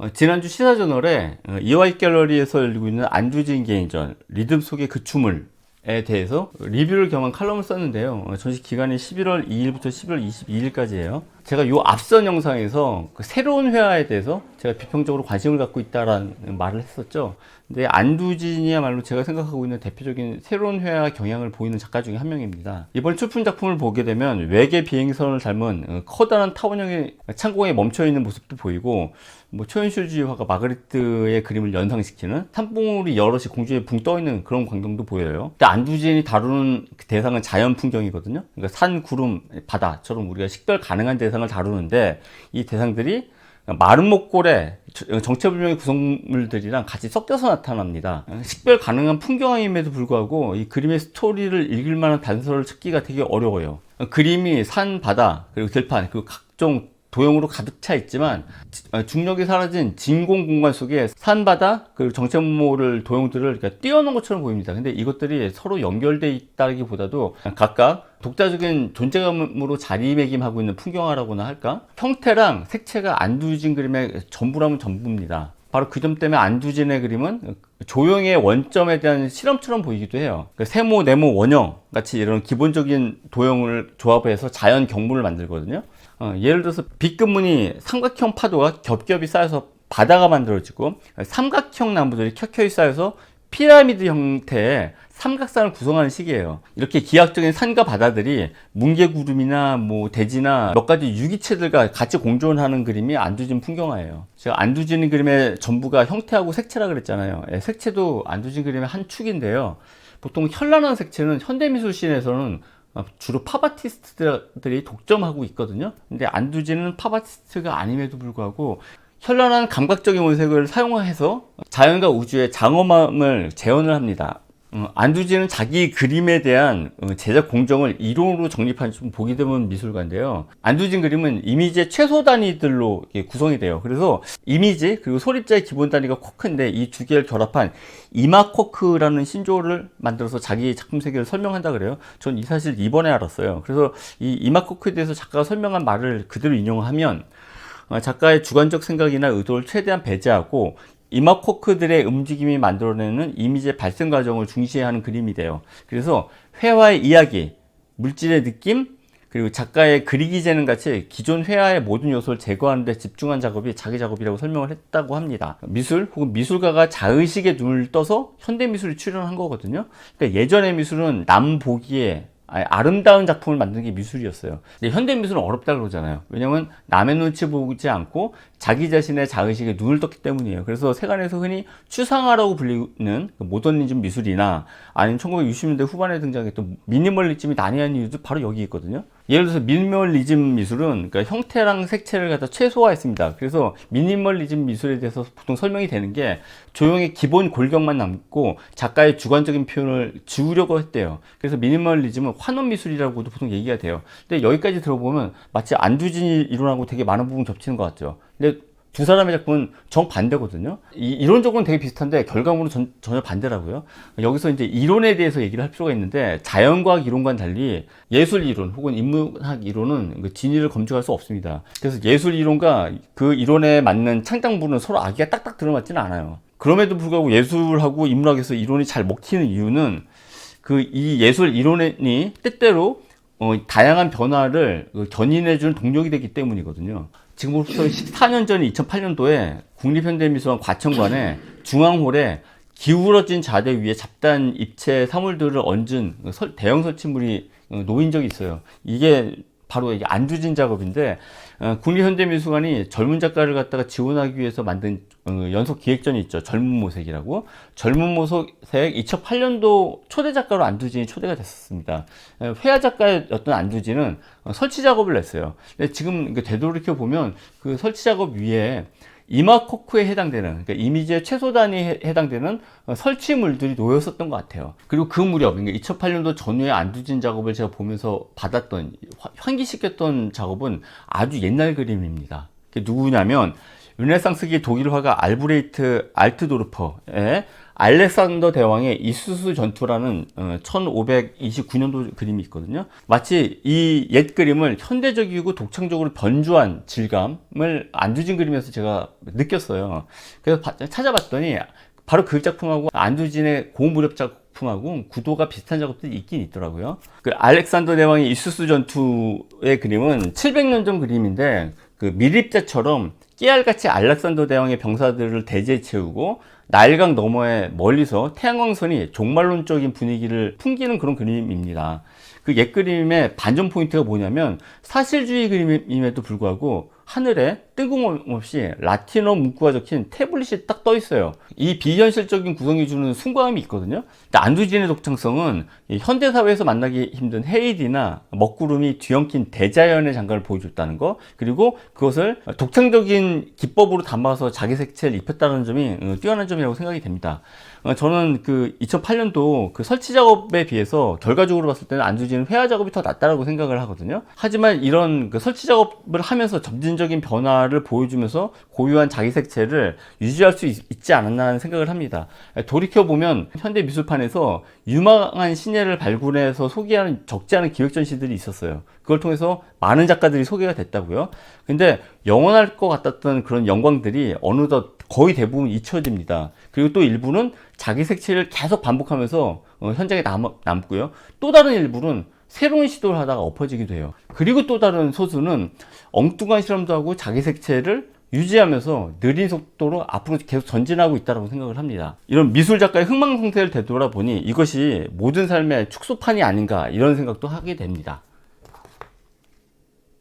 어, 지난주 시사저널에 어, 이화익 갤러리에서 열리고 있는 안두진 개인전 리듬 속의 그 춤을에 대해서 리뷰를 겸한 칼럼을 썼는데요. 어, 전시 기간이 11월 2일부터 11월 22일까지예요. 제가 이 앞선 영상에서 그 새로운 회화에 대해서 제가 비평적으로 관심을 갖고 있다라는 말을 했었죠. 근데 안두진이야말로 제가 생각하고 있는 대표적인 새로운 회화 경향을 보이는 작가 중에 한 명입니다. 이번 출품 작품을 보게 되면 외계 비행선을 닮은 어, 커다란 타원형의 창공에 멈춰 있는 모습도 보이고 뭐 초현실주의 화가 마그리트의 그림을 연상시키는 산봉우리 여럿이 공중에 붕 떠 있는 그런 광경도 보여요. 근데 안두진이 다루는 그 대상은 자연 풍경이거든요. 그러니까 산, 구름, 바다처럼 우리가 식별 가능한 대상 을 다루는데 이 대상들이 목골에 정체불명의 구성물들이랑 같이 섞여서 나타납니다. 식별 가능한 풍경임에도 불구하고 이 그림의 스토리를 읽을 만한 단서를 찾기가 되게 어려워요. 그림이 산, 바다, 그리고 들판, 그리고 각종 도형으로 가득 차 있지만 중력이 사라진 진공 공간 속에 산바다 그리고 정체모를 도형들을 이렇게 띄워놓은 것처럼 보입니다. 근데 이것들이 서로 연결돼 있다기보다도 각각 독자적인 존재감으로 자리매김하고 있는 풍경화라고나 할까? 형태랑 색채가 안두진 그림의 전부라면 전부입니다. 바로 그 점 때문에 안두진의 그림은 조형의 원점에 대한 실험처럼 보이기도 해요. 그 세모, 네모, 원형 같이 이런 기본적인 도형을 조합해서 자연 경문을 만들거든요. 어, 예를 들어서 B급문이 삼각형 파도가 겹겹이 쌓여서 바다가 만들어지고 삼각형 나무들이 켜켜이 쌓여서 피라미드 형태의 삼각산을 구성하는 시기예요. 이렇게 기하학적인 산과 바다들이 뭉게구름이나 뭐 대지나 몇 가지 유기체들과 같이 공존하는 그림이 안두진 풍경화예요. 제가 안두진 그림의 전부가 형태하고 색채라 그랬잖아요. 예, 색채도 안두진 그림의 한 축인데요. 보통 현란한 색채는 현대미술씬에서는 주로 팝아티스트들이 독점하고 있거든요. 근데 안두진은 팝아티스트가 아님에도 불구하고 현란한 감각적인 원색을 사용해서 자연과 우주의 장엄함을 재현을 합니다. 어, 안두진은 자기 그림에 대한 어, 제작 공정을 이론으로 정립한 좀 보기 드문 미술가인데요. 안두진 그림은 이미지의 최소 단위들로 구성이 돼요. 그래서 이미지 그리고 소립자의 기본 단위가 코크인데 이 두 개를 결합한 이마 코크라는 신조어를 만들어서 자기 작품 세계를 설명한다 그래요. 전 이 사실 이번에 알았어요. 그래서 이 이마 코크에 대해서 작가가 설명한 말을 그대로 인용하면 어, 작가의 주관적 생각이나 의도를 최대한 배제하고 이마코크들의 움직임이 만들어내는 이미지의 발생 과정을 중시하는 그림이 돼요. 그래서 회화의 이야기, 물질의 느낌, 그리고 작가의 그리기 재능 같이 기존 회화의 모든 요소를 제거하는 데 집중한 작업이 자기 작업이라고 설명을 했다고 합니다. 미술 혹은 미술가가 자의식에 눈을 떠서 현대 미술을 출연한 거거든요. 그러니까 예전의 미술은 남 보기에 아름다운 작품을 만드는 게 미술이었어요. 근데 현대 미술은 어렵다 그러잖아요. 왜냐면 남의 눈치 보지 않고 자기 자신의 자의식에 눈을 떴기 때문이에요. 그래서 세간에서 흔히 추상화라고 불리는 그 모더니즘 미술이나 아니면 1960년대 후반에 등장했던 미니멀리즘이 난해한 이유도 바로 여기 있거든요. 예를 들어서 미니멀리즘 미술은 그러니까 형태랑 색채를 갖다 최소화했습니다. 그래서 미니멀리즘 미술에 대해서 보통 설명이 되는 게 조형의 기본 골격만 남고 작가의 주관적인 표현을 지우려고 했대요. 그래서 미니멀리즘은 환원 미술이라고도 보통 얘기가 돼요. 근데 여기까지 들어보면 마치 안두진이 이론하고 되게 많은 부분 겹치는 것 같죠. 근데 두 사람의 작품은 정반대거든요. 이, 이론적으로는 되게 비슷한데 결과물은 전, 전혀 반대라고요. 여기서 이제 이론에 대해서 얘기를 할 필요가 있는데 자연과학 이론과는 달리 예술 이론 혹은 인문학 이론은 그 진위를 검증할 수 없습니다. 그래서 예술 이론과 그 이론에 맞는 창작물은 서로 아기가 딱딱 들어맞지는 않아요. 그럼에도 불구하고 예술하고 인문학에서 이론이 잘 먹히는 이유는 그 이 예술 이론이 때때로 어, 다양한 변화를 그 견인해주는 동력이 되기 때문이거든요. 지금부터 14년 전 2008년도에 국립현대미술원 과천관에 중앙홀에 기울어진 자대 위에 잡다한 입체 사물들을 얹은 대형 설치물이 놓인 적이 있어요. 이게 바로 이게 안두진 작업인데 어, 국립현대미술관이 젊은 작가를 갖다가 지원하기 위해서 만든 어, 연속 기획전이 있죠. 젊은 모색이라고. 젊은 모색 2008년도 초대 작가로 안두진이 초대가 됐었습니다. 어, 회화 작가였던 안두진은 어, 설치 작업을 냈어요. 근데 지금 되돌이켜 보면 그 설치 작업 위에 이마코크에 해당되는 그러니까 이미지의 최소 단위에 해당되는 어, 설치물들이 놓였었던 것 같아요. 그리고 그 무렵 그러니까 2008년도 전후에 안두진 작업을 제가 보면서 받았던 환기시켰던 작업은 아주 옛날 그림입니다. 그게 누구냐면 르네상스기 독일 화가 알브레이트 알트도르퍼의 알렉산더 대왕의 이수수 전투라는 1529년도 그림이 있거든요. 마치 이 옛 그림을 현대적이고 독창적으로 변주한 질감을 안두진 그림에서 제가 느꼈어요. 그래서 바- 찾아봤더니 바로 그 작품하고 안두진의 고무렵 작품하고 구도가 비슷한 작업들이 있긴 있더라고요. 그 알렉산더 대왕의 이수수 전투의 그림은 700년 전 그림인데 그 미립자처럼 깨알같이 알렉산더 대왕의 병사들을 대지에 채우고 나일강 너머에 멀리서 태양광선이 종말론적인 분위기를 풍기는 그런 그림입니다. 그 옛 그림의 반전 포인트가 뭐냐면 사실주의 그림임에도 불구하고 하늘에 뜬금없이 라틴어 문구가 적힌 태블릿이 딱 떠 있어요. 이 비현실적인 구성이 주는 순수함이 있거든요. 안두진의 독창성은 이 현대 사회에서 만나기 힘든 헤이디나 먹구름이 뒤엉킨 대자연의 장관을 보여줬다는 거, 그리고 그것을 독창적인 기법으로 담아서 자기 색채를 입혔다는 점이 어, 뛰어난 점이라고 생각이 됩니다. 어, 저는 그 2008년도 그 설치 작업에 비해서 결과적으로 봤을 때는 안두진은 회화 작업이 더 낫다라고 생각을 하거든요. 하지만 이런 그 설치 작업을 하면서 점진적인 변화를 보여주면서 고유한 자기 색채를 유지할 수 있, 지 않았나 하는 생각을 합니다. 돌이켜 보면 현대 미술판에서 유망한 신예를 발굴해서 소개하는 적지 않은 기획 전시들이 있었어요. 그걸 통해서 많은 작가들이 소개가 됐다고요. 근데 영원할 것 같았던 그런 영광들이 어느덧 거의 대부분 잊혀집니다. 그리고 또 일부는 자기 색채를 계속 반복하면서 어, 현장에 남, 남고요. 또 다른 일부는 새로운 시도를 하다가 엎어지기도 해요. 그리고 또 다른 소수는 엉뚱한 실험도 하고 자기 색채를 유지하면서 느린 속도로 앞으로 계속 전진하고 있다고 생각을 합니다. 이런 미술 작가의 흥망성쇠를 되돌아보니 이것이 모든 삶의 축소판이 아닌가 이런 생각도 하게 됩니다.